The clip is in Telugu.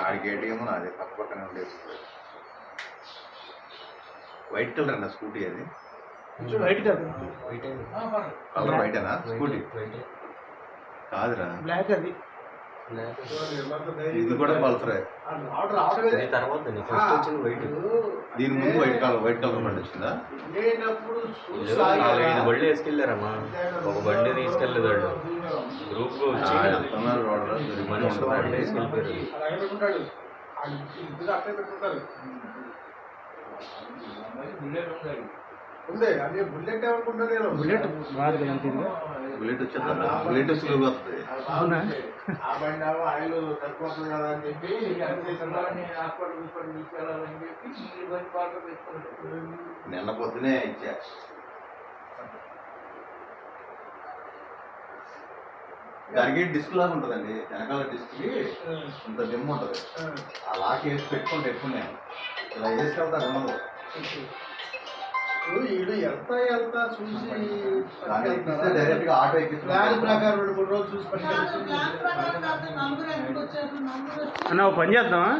ఆడికి ఏటీఎం నాది పక్క పక్కనే ఉండేది వైట్ కలర్ అన్న స్కూటీ అది. వైట్ కాదు. కలర్ వైటేనా స్కూటీ కాదురా. బ్లాక్ అది. ఇది కూడా పల్సరే దీని ముందు వైట్ కలర్ వైట్ కలర్ బండి వచ్చిందా? నాలుగైదు బళ్ళు వేసుకెళ్ళారమ్మా. ఒక బండి తీసుకెళ్ళలేదు వాళ్ళు గ్రూప్ వచ్చి మనిషి బండి వేసుకెళ్ళిపోయారు. Bullet bullet. బుల్లెట్ వచ్చేద్దా బుల్లెట్ సులువుగా వస్తుంది అవునా? ఆ బండి ఆయిల్ తక్కువ వస్తుంది కదా అని చెప్పి నిన్న పొద్దునే ఇచ్చా. దానికి డిస్క్ లాగా ఉంటుందండి. వెనకాల డిస్క్కి ఇంత దిమ్మ ఉంటుంది. ఆ. లాక్ వేసి పెట్టుకుంటే ఎక్కువ నేను. ఇలా వేసుకెళ్తా ఉండదు వీడు ఎంత ఎంత చూసి ఆటో ప్లాన్ ప్రకారం రెండు మూడు రోజులు చూసి అన్న ఒక పని చేద్దామా?